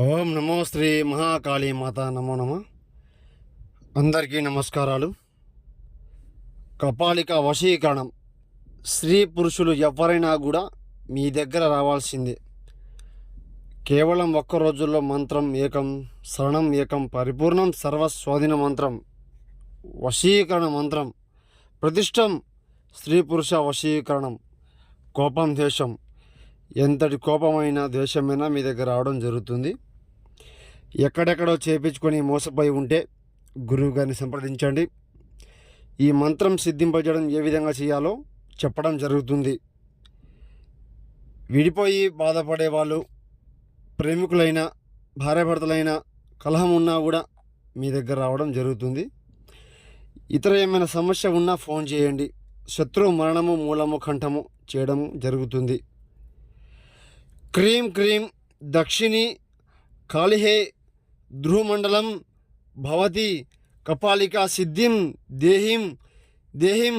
ఓం నమో శ్రీ మహాకాళీ మాత నమో నమ. అందరికీ నమస్కారాలు. కపాలిక వశీకరణం. స్త్రీ పురుషులు ఎవరైనా కూడా మీ దగ్గర రావాల్సిందే. కేవలం ఒక్క రోజుల్లో మంత్రం ఏకం శరణం ఏకం పరిపూర్ణం సర్వస్వాధీన మంత్రం వశీకరణ మంత్రం ప్రతిష్టం స్త్రీ పురుష వశీకరణం కోపం దేశం. ఎంతటి కోపమైన దేశమైనా మీ దగ్గర రావడం జరుగుతుంది. ఎక్కడెక్కడో చేపించుకొని మోసపోయి ఉంటే గురువు గారిని సంప్రదించండి. ఈ మంత్రం సిద్ధింపజేయడం ఏ విధంగా చేయాలో చెప్పడం జరుగుతుంది. విడిపోయి బాధపడే వాళ్ళు ప్రేమికులైన భార్యాభర్తలైన కలహం ఉన్నా కూడా మీ దగ్గర రావడం జరుగుతుంది. ఇతర ఏమైనా సమస్య ఉన్నా ఫోన్ చేయండి. శత్రు మరణము మూలము కంఠము చేయడం జరుగుతుంది. క్రీం క్రీం దక్షిణి కాళిహే ధ్రువమండలం భవతి కపాలిక సిద్ధిం దేహిం దేహిం